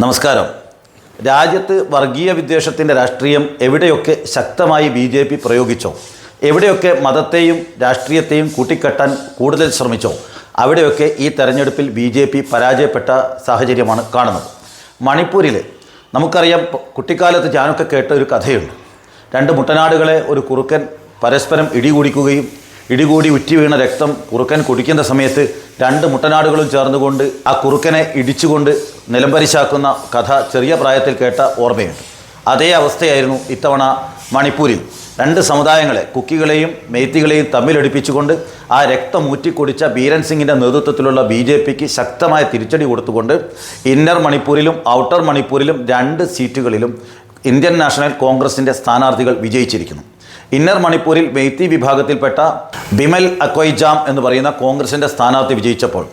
നമസ്കാരം. രാജ്യത്ത് വർഗീയ വിദ്വേഷത്തിന്റെ രാഷ്ട്രീയം എവിടെയൊക്കെ ശക്തമായി ബി ജെ പി പ്രയോഗിച്ചോ? എവിടെയൊക്കെ മതത്തെയും രാഷ്ട്രീയത്തെയും കൂട്ടിക്കെട്ടാൻ കൂടുതൽ ശ്രമിച്ചോ? അവിടെയൊക്കെ ഈ തെരഞ്ഞെടുപ്പിൽ ബി ജെ പി പരാജയപ്പെട്ട സാഹചര്യമാണ് കാണുന്നത്. മണിപ്പൂരിൽ നമുക്കറിയാം കുട്ടിക്കാലത്ത് ഞാനൊക്കെ കേട്ട ഒരു കഥയുണ്ട്. രണ്ട് മുട്ടനാടുകളെ ഒരു കുറുക്കൻ പരസ്പരം ഇടികൂടിക്കുകയും ഇടികൂടി ഉറ്റി വീണ രക്തം കുറുക്കൻ കുടിക്കുന്ന സമയത്ത് രണ്ട് മുട്ടനാടുകളും ചേർന്നുകൊണ്ട് ആ കുറുക്കനെ ഇടിച്ചുകൊണ്ട് നിലംപരിശാക്കുന്ന കഥ ചെറിയ പ്രായത്തിൽ കേട്ട ഓർമ്മയുണ്ട്. അതേ അവസ്ഥയായിരുന്നു ഇത്തവണ മണിപ്പൂരിൽ. രണ്ട് സമുദായങ്ങളെ കുക്കികളെയും മെയ്ത്തികളെയും തമ്മിലടിപ്പിച്ചുകൊണ്ട് ആ രക്തം ഊറ്റിക്കുടിച്ച ബീരൻ സിംഗിന്റെ നേതൃത്വത്തിലുള്ള ബി ജെ പിക്ക് ശക്തമായ തിരിച്ചടി കൊടുത്തുകൊണ്ട് ഇന്നർ മണിപ്പൂരിലും ഔട്ടർ മണിപ്പൂരിലും രണ്ട് സീറ്റുകളിലും ഇന്ത്യൻ നാഷണൽ കോൺഗ്രസിന്റെ സ്ഥാനാർത്ഥികൾ വിജയിച്ചിരിക്കുന്നു. ഇന്നർ മണിപ്പൂരിൽ മെയ്ത്തി വിഭാഗത്തിൽപ്പെട്ട ബിമൽ അക്വൈജാം എന്ന് പറയുന്ന കോൺഗ്രസിന്റെ സ്ഥാനാർത്ഥി വിജയിച്ചപ്പോൾ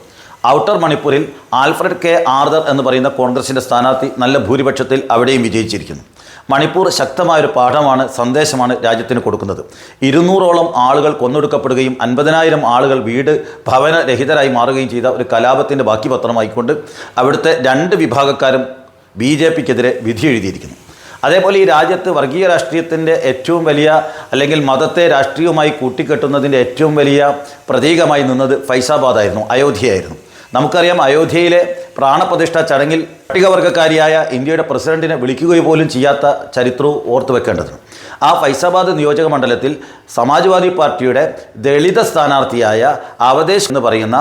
ഔട്ടർ മണിപ്പൂരിൽ ആൽഫ്രഡ് കെ ആർദർ എന്ന് പറയുന്ന കോൺഗ്രസിന്റെ സ്ഥാനാർത്ഥി നല്ല ഭൂരിപക്ഷത്തിൽ അവിടെയും വിജയിച്ചിരിക്കുന്നു. മണിപ്പൂർ ശക്തമായൊരു പാഠമാണ് സന്ദേശമാണ് രാജ്യത്തിന് കൊടുക്കുന്നത്. ഇരുന്നൂറോളം ആളുകൾ കൊന്നൊടുക്കപ്പെടുകയും അൻപതിനായിരം ആളുകൾ വീട് ഭവനരഹിതരായി മാറുകയും ചെയ്ത ഒരു കലാപത്തിന്റെ ബാക്കി പത്രമായിക്കൊണ്ട് അവിടുത്തെ രണ്ട് വിഭാഗക്കാരും ബി ജെ പിക്കെതിരെ വിധി എഴുതിയിരിക്കുന്നു. അതേപോലെ ഈ രാജ്യത്ത് വർഗീയ രാഷ്ട്രീയത്തിന്റെ ഏറ്റവും വലിയ അല്ലെങ്കിൽ മതത്തെ രാഷ്ട്രീയവുമായി കൂട്ടിക്കെട്ടുന്നതിന്റെ ഏറ്റവും വലിയ പ്രതീകമായി നിന്നത് ഫൈസാബാദായിരുന്നു അയോധ്യയായിരുന്നു. നമുക്കറിയാം അയോധ്യയിലെ പ്രാണപ്രതിഷ്ഠ ചടങ്ങിൽ പട്ടികവർഗക്കാരിയായ ഇന്ത്യയുടെ പ്രസിഡന്റിനെ വിളിക്കുക പോലും ചെയ്യാത്ത ചരിത്രവും ഓർത്തു വെക്കേണ്ടതാണ് ആ ഫൈസാബാദ് നിയോജക മണ്ഡലത്തിൽ സമാജ്വാദി പാർട്ടിയുടെ ദളിത സ്ഥാനാർത്ഥിയായ അവതേശ് എന്ന് പറയുന്ന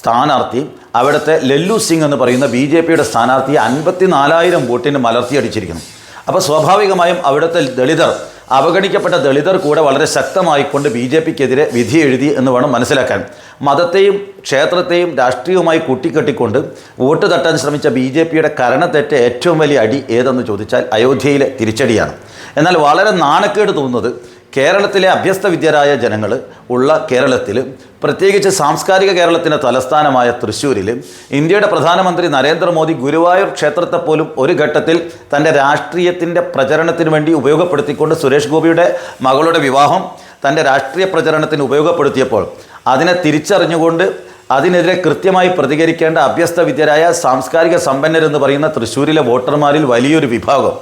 സ്ഥാനാർത്ഥി അവിടുത്തെ ലല്ലു സിംഗ് എന്ന് പറയുന്ന ബി ജെ പിയുടെ സ്ഥാനാർത്ഥിയെ അൻപത്തിനാലായിരം വോട്ടിന് മലർത്തിയടിച്ചിരിക്കുന്നു. അപ്പോൾ സ്വാഭാവികമായും അവിടുത്തെ ദളിതർ അവഗണിക്കപ്പെട്ട ദളിതർ കൂടെ വളരെ ശക്തമായിക്കൊണ്ട് ബി ജെ പിക്കെതിരെ വിധി എഴുതി എന്ന് വേണം മനസ്സിലാക്കാൻ. മതത്തെയും ക്ഷേത്രത്തെയും രാഷ്ട്രീയവുമായി കൂട്ടിക്കെട്ടിക്കൊണ്ട് വോട്ട് തട്ടാൻ ശ്രമിച്ച ബി ജെ പിയുടെ കരണത്തെറ്റ ഏറ്റവും വലിയ അടി ഏതെന്ന് ചോദിച്ചാൽ അയോധ്യയിലെ തിരിച്ചടിയാണ്. എന്നാൽ വളരെ നാണക്കേട് തോന്നുന്നത് കേരളത്തിലെ അഭ്യസ്ത വിദ്യരായ ജനങ്ങൾ ഉള്ള കേരളത്തിൽ പ്രത്യേകിച്ച് സാംസ്കാരിക കേരളത്തിന്റെ തലസ്ഥാനമായ തൃശ്ശൂരിൽ ഇന്ത്യയുടെ പ്രധാനമന്ത്രി നരേന്ദ്രമോദി ഗുരുവായൂർ ക്ഷേത്രത്തെ പോലും ഒരു ഘട്ടത്തിൽ തന്റെ രാഷ്ട്രീയത്തിന്റെ പ്രചരണത്തിന് വേണ്ടി ഉപയോഗപ്പെടുത്തിക്കൊണ്ട് സുരേഷ് ഗോപിയുടെ മകളുടെ വിവാഹം തന്റെ രാഷ്ട്രീയ പ്രചരണത്തിന് ഉപയോഗപ്പെടുത്തിയപ്പോൾ അതിനെ തിരിച്ചറിഞ്ഞുകൊണ്ട് അതിനെതിരെ കൃത്യമായി പ്രതികരിക്കേണ്ട അഭ്യസ്ത വിദ്യരായ സാംസ്കാരിക സമ്പന്നരെന്ന് പറയുന്ന തൃശ്ശൂരിലെ വോട്ടർമാരിൽ വലിയൊരു വിഭാഗം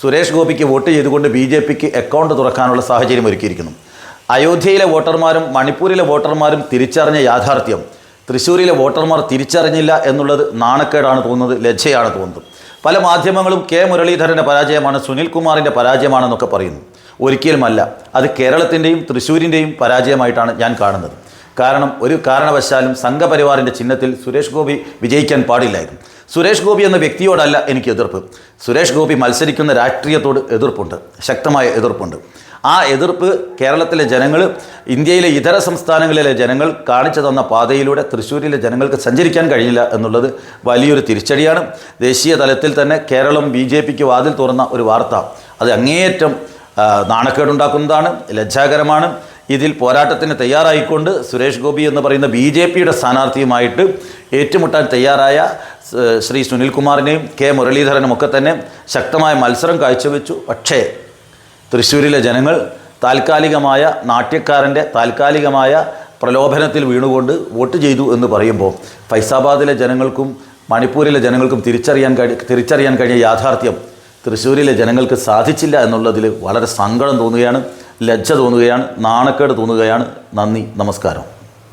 സുരേഷ് ഗോപിക്ക് വോട്ട് ചെയ്തുകൊണ്ട് ബി ജെ പിക്ക് അക്കൗണ്ട് തുറക്കാനുള്ള സാഹചര്യം ഒരുക്കിയിരിക്കുന്നു. അയോധ്യയിലെ വോട്ടർമാരും മണിപ്പൂരിലെ വോട്ടർമാരും തിരിച്ചറിഞ്ഞ യാഥാർത്ഥ്യം. തൃശ്ശൂരിലെ വോട്ടർമാർ തിരിച്ചറിഞ്ഞില്ല എന്നുള്ളത് നാണക്കേടാണ് തോന്നുന്നത് ലജ്ജയാണ് തോന്നുന്നത്. പല മാധ്യമങ്ങളും കെ മുരളീധരന്റെ പരാജയമാണ് സുനിൽകുമാറിന്റെ പരാജയമാണെന്നൊക്കെ പറയുന്നു. ഒരിക്കലുമല്ല അത് കേരളത്തിന്റെയും തൃശ്ശൂരിന്റെയും പരാജയമായിട്ടാണ് ഞാൻ കാണുന്നത്. കാരണം ഒരു കാരണവശാലും സംഘപരിവാറിന്റെ ചിഹ്നത്തിൽ സുരേഷ് ഗോപി വിജയിക്കാൻ പാടില്ലായിരുന്നു. സുരേഷ് ഗോപി എന്ന വ്യക്തിയോടല്ല എനിക്ക് എതിർപ്പ്. സുരേഷ് ഗോപി മത്സരിക്കുന്ന രാഷ്ട്രീയത്തോട് എതിർപ്പുണ്ട്. ശക്തമായ എതിർപ്പുണ്ട്. ആ എതിർപ്പ് കേരളത്തിലെ ജനങ്ങൾ ഇന്ത്യയിലെ ഇതര സംസ്ഥാനങ്ങളിലെ ജനങ്ങൾ കാണിച്ചു തന്ന പാതയിലൂടെ തൃശ്ശൂരിലെ ജനങ്ങൾക്ക് സഞ്ചരിക്കാൻ കഴിയില്ല എന്നുള്ളത് വലിയൊരു തിരിച്ചടിയാണ്. ദേശീയ തലത്തിൽ തന്നെ കേരളം ബി ജെ പിക്ക് വാതിൽ തുറന്ന ഒരു വാർത്ത. അത് അങ്ങേയറ്റം നാണക്കേടുണ്ടാക്കുന്നതാണ് ലജ്ജാകരമാണ്. ഇതിൽ പോരാട്ടത്തിന് തയ്യാറായിക്കൊണ്ട് സുരേഷ് ഗോപി എന്ന് പറയുന്ന ബി ജെ പിയുടെ സ്ഥാനാർത്ഥിയുമായിട്ട് ഏറ്റുമുട്ടാൻ തയ്യാറായ ശ്രീ സുനിൽകുമാറിനെയും കെ മുരളീധരനും ഒക്കെ തന്നെ ശക്തമായ മത്സരം കാഴ്ചവെച്ചു. പക്ഷേ തൃശ്ശൂരിലെ ജനങ്ങൾ താൽക്കാലികമായ നാട്യക്കാരന്റെ താൽക്കാലികമായ പ്രലോഭനത്തിൽ വീണുകൊണ്ട് വോട്ട് ചെയ്തു എന്ന് പറയുമ്പോൾ ഫൈസാബാദിലെ ജനങ്ങൾക്കും മണിപ്പൂരിലെ ജനങ്ങൾക്കും തിരിച്ചറിയാൻ കഴി തിരിച്ചറിയാൻ കഴിഞ്ഞ യാഥാർത്ഥ്യം തൃശ്ശൂരിലെ ജനങ്ങൾക്ക് സാധിച്ചില്ല എന്നുള്ളതിൽ വളരെ സങ്കടം തോന്നുകയാണ്. ലജ്ജ തോന്നുകയാണ് നാണക്കേട് തോന്നുകയാണ്. നന്ദി നമസ്കാരം.